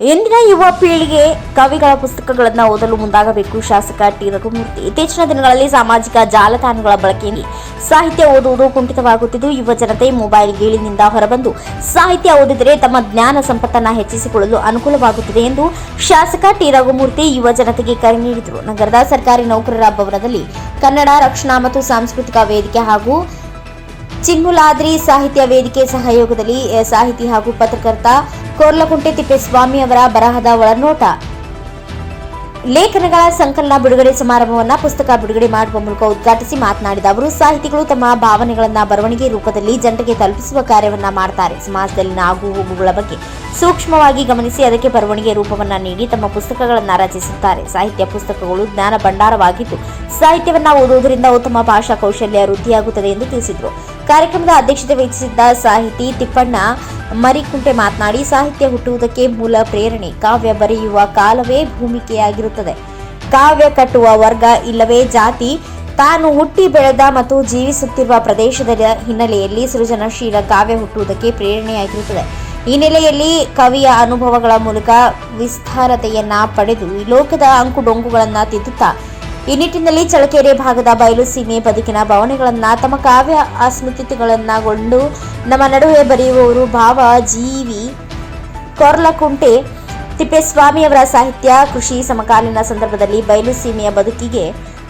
ಇಂದಿನ ಯುವ ಪೀಳಿಗೆ ಕವಿಗಳ ಪುಸ್ತಕಗಳನ್ನು ಓದಲು ಮುಂದಾಗಬೇಕು. ಶಾಸಕ ಟಿ. ರಘುಮೂರ್ತಿ. ಇತ್ತೀಚಿನ ದಿನಗಳಲ್ಲಿ ಸಾಮಾಜಿಕ ಜಾಲತಾಣಗಳ ಬಳಕೆಯಲ್ಲಿ ಸಾಹಿತ್ಯ ಓದುವುದು ಕುಂಠಿತವಾಗುತ್ತಿದ್ದು, ಯುವ ಜನತೆ ಮೊಬೈಲ್ ಗೀಳಿನಿಂದ ಹೊರಬಂದು ಸಾಹಿತ್ಯ ಓದಿದರೆ ತಮ್ಮ ಜ್ಞಾನ ಸಂಪತ್ತನ್ನು ಹೆಚ್ಚಿಸಿಕೊಳ್ಳಲು ಅನುಕೂಲವಾಗುತ್ತಿದೆ ಎಂದು ಶಾಸಕ ಟಿ. ರಘುಮೂರ್ತಿ ಯುವ ಜನತೆಗೆ ಕರೆ ನೀಡಿದರು. ನಗರದ ಸರ್ಕಾರಿ ನೌಕರರ ಭವನದಲ್ಲಿ ಕನ್ನಡ ರಕ್ಷಣಾ ಮತ್ತು ಸಾಂಸ್ಕೃತಿಕ ವೇದಿಕೆ ಹಾಗೂ ಚಿನ್ಮುಲಾದ್ರಿ ಸಾಹಿತ್ಯ ವೇದಿಕೆ ಸಹಯೋಗದಲ್ಲಿ ಸಾಹಿತಿ ಹಾಗೂ ಪತ್ರಕರ್ತ ಕೋರ್ಲಕುಂಟೆ ತಿಪ್ಪೇಸ್ವಾಮಿ ಅವರ ಬರಹದ ಒಳನೋಟ. ಲೇಖನಗಳ ಸಂಕಲನ ಬಿಡುಗಡೆ ಸಮಾರಂಭವನ್ನ ಪುಸ್ತಕ ಬಿಡುಗಡೆ ಮಾಡುವ ಮೂಲಕ ಉದ್ಘಾಟಿಸಿ ಮಾತನಾಡಿದ ಅವರು, ಸಾಹಿತಿಗಳು ತಮ್ಮ ಭಾವನೆಗಳನ್ನು ಬರವಣಿಗೆ ರೂಪದಲ್ಲಿ ಜನರಿಗೆ ತಲುಪಿಸುವ ಕಾರ್ಯವನ್ನ ಮಾಡ್ತಾರೆ. ಸಮಾಜದಲ್ಲಿನ ಆಗು ಹೋಗುಗಳ ಬಗ್ಗೆ ಸೂಕ್ಷ್ಮವಾಗಿ ಗಮನಿಸಿ ಅದಕ್ಕೆ ಬರವಣಿಗೆ ರೂಪವನ್ನ ನೀಡಿ ತಮ್ಮ ಪುಸ್ತಕಗಳನ್ನ ರಚಿಸುತ್ತಾರೆ. ಸಾಹಿತ್ಯ ಪುಸ್ತಕಗಳು ಜ್ಞಾನ ಭಂಡಾರವಾಗಿದ್ದು, ಸಾಹಿತ್ಯವನ್ನ ಓದುವುದರಿಂದ ಉತ್ತಮ ಭಾಷಾ ಕೌಶಲ್ಯ ವೃದ್ಧಿಯಾಗುತ್ತದೆ ಎಂದು ತಿಳಿಸಿದರು. ಕಾರ್ಯಕ್ರಮದ ಅಧ್ಯಕ್ಷತೆ ವಹಿಸಿದ್ದ ಸಾಹಿತಿ ತಿಪ್ಪಣ್ಣ ಮರಿಕುಂಟೆ ಮಾತನಾಡಿ, ಸಾಹಿತ್ಯ ಹುಟ್ಟುವುದಕ್ಕೆ ಮೂಲ ಪ್ರೇರಣೆ. ಕಾವ್ಯ ಬರೆಯುವ ಕಾಲವೇ ಭೂಮಿಕೆಯಾಗಿರುತ್ತದೆ. ಕಾವ್ಯ ಕಟ್ಟುವ ವರ್ಗ ಇಲ್ಲವೇ ಜಾತಿ. ತಾನು ಹುಟ್ಟಿ ಬೆಳೆದ ಮತ್ತು ಜೀವಿಸುತ್ತಿರುವ ಪ್ರದೇಶದ ಹಿನ್ನೆಲೆಯಲ್ಲಿ ಸೃಜನಶೀಲ ಕಾವ್ಯ ಹುಟ್ಟುವುದಕ್ಕೆ ಪ್ರೇರಣೆಯಾಗಿರುತ್ತದೆ. ಈ ನೆಲೆಯಲ್ಲಿ ಕವಿಯ ಅನುಭವಗಳ ಮೂಲಕ ವಿಸ್ತಾರತೆಯನ್ನ ಪಡೆದು ಲೋಕದ ಅಂಕುಡೊಂಕುಗಳನ್ನ ತಿದ್ದುತ್ತಾ ಈ ನಿಟ್ಟಿನಲ್ಲಿ ಚಳಕೆರೆ ಭಾಗದ ಬಯಲು ಸೀಮೆ ಬದುಕಿನ ಭಾವನೆಗಳನ್ನ ತಮ್ಮ ಕಾವ್ಯ ಅಸ್ಮಿತಿಗಳನ್ನಗೊಂಡು ನಮ್ಮ ನಡುವೆ ಬರೆಯುವವರು ಭಾವ ಜೀವಿ ಕೊರ್ಲಕುಂಟೆ ತಿಪ್ಪೇಸ್ವಾಮಿಯವರ ಸಾಹಿತ್ಯ ಕೃಷಿ ಸಮಕಾಲೀನ ಸಂದರ್ಭದಲ್ಲಿ ಬಯಲು ಸೀಮೆಯ ಬದುಕಿಗೆ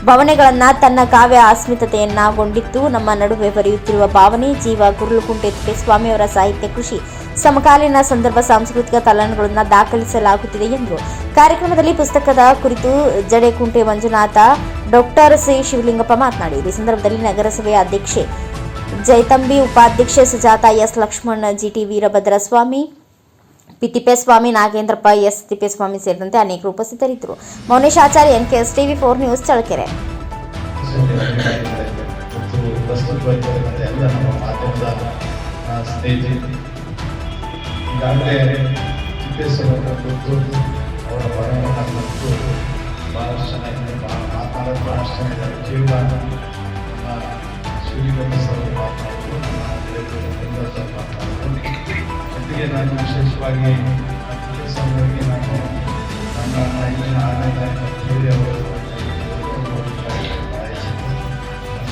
ಭಾವನೆಗಳನ್ನ ತನ್ನ ಕಾವ್ಯ ಅಸ್ಮಿತತೆಯನ್ನಗೊಂಡಿತ್ತು ನಮ್ಮ ನಡುವೆ ಬರೆಯುತ್ತಿರುವ ಭಾವನೆ ಜೀವ ಕುರುಳುಕುಂಟೆ ತಿಪ್ಪೇಸ್ವಾಮಿಯವರ ಸಾಹಿತ್ಯ ಕೃಷಿ ಸಮಕಾಲೀನ ಸಂದರ್ಭ ಸಾಂಸ್ಕೃತಿಕ ತಲನಗಳನ್ನು ದಾಖಲಿಸಲಾಗುತ್ತಿದೆ ಎಂದರು ಕಾರ್ಯಕ್ರಮದಲ್ಲಿ ಪುಸ್ತಕದ ಕುರಿತು ಜಡೆಕುಂಟೆ ಮಂಜುನಾಥ, ಡಾಕ್ಟರ್ ಸಿ ಶಿವಲಿಂಗಪ್ಪ ಮಾತನಾಡಿ. ಈ ಸಂದರ್ಭದಲ್ಲಿ ನಗರಸಭೆಯ ಅಧ್ಯಕ್ಷೆ ಜೈತಂಬಿ ಉಪಾಧ್ಯಕ್ಷೆ Sujatha S Lakshman, GT Veerabhadraswamy P Thippeswamy Nagendrappa S Thippeswamy ಸೇರಿದಂತೆ ಅನೇಕರು ಉಪಸ್ಥಿತರಿದ್ದರು. Mounesh Acharya N K S TV four news Challakere ಈಗಾಗಲೇ ತಿಪ್ಪೇಶ್ವರ ಕುರಿತು ಅವರ ಬರಹವನ್ನು ಕುರಿತು ಭಾಳಷ್ಟು ಚೆನ್ನಾಗಿದೆ ಭಾಳ ಮಾತನಾಡೋದು ಭಾಳಷ್ಟು ಚೆನ್ನಾಗಿದೆ ಕೇವಲ ನಮ್ಮ ಶಿವಲಿಂಗಪ್ಪ ಸರ್ ಅವರು ಮಾತನಾಡೋದು ನಮ್ಮ ಗೆಳೆಯರು ಸರ್ ಮಾತನಾಡೋದು ಜೊತೆಗೆ ನಾನು ವಿಶೇಷವಾಗಿ ಆ ತಿಪ್ಪೇಸ್ವಾಮಿಯವರಿಗೆ ನಾನು ನನ್ನ ಇಲ್ಲಿನ ಆನಂದ ಕೇಳಿ ಅವರು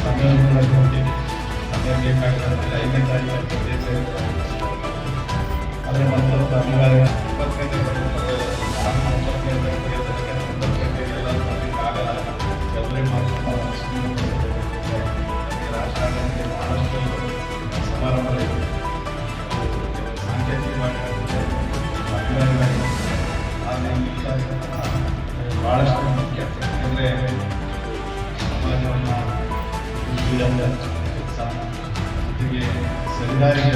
ಸಮಯ ಕೂಡ ಕೊಡ್ತೀವಿ ಸಮಯ ಬೇಕಾಗ್ತದೆ ಐದನೇ ತಾರೀಕು ಭಾಳಷ್ಟು ಮುಖ್ಯ ಯಾಕೆಂದರೆ ಸಮಾಜವನ್ನು ಉಳಿದ ಕೆಲಸ ಜೊತೆಗೆ ಸರಿದಾರಿಗೆ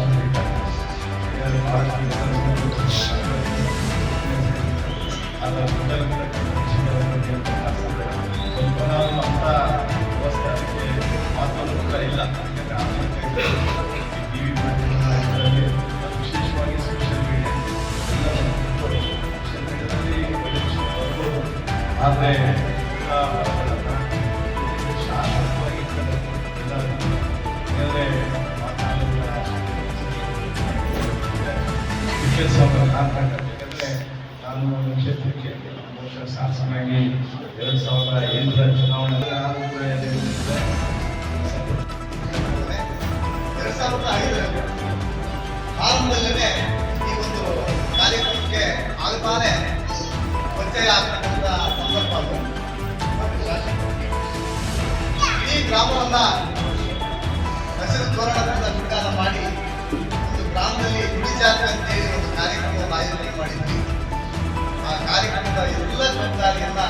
ಆದರೆ ಶಾಶ್ವತವಾಗಿ ಯಾಕಂದರೆ ನಾನು ಕ್ಷೇತ್ರಕ್ಕೆ ಬಹುಶಃ ಶಾಸನಾಗಿ ಎರಡು ಸಾವಿರದ ಏಳರ ಚುನಾವಣೆ ಎರಡು ಸಾವಿರದ ಆರಂಭದಲ್ಲೇ ಈ ಒಂದು ಕಾರ್ಯಕ್ರಮಕ್ಕೆ ಆಗತಾನೆ ಪರಿಚಯ ಆಗ್ತಕ್ಕಂಥ ಗ್ರಾಮವನ್ನ ಹಸಿರು ತೋರಣದಿಂದ ನಿರ್ಧಾರ ಮಾಡಿ ಒಂದು ಗ್ರಾಮದಲ್ಲಿ ಗುಡಿ ಜಾತ್ರೆ ಅಂತೇಳಿ ಒಂದು ಕಾರ್ಯಕ್ರಮವನ್ನು ಆಯೋಜನೆ ಮಾಡಿದ್ವಿ. ಆ ಕಾರ್ಯಕ್ರಮದ ಎಲ್ಲ ಜವಾಬ್ದಾರಿಯನ್ನ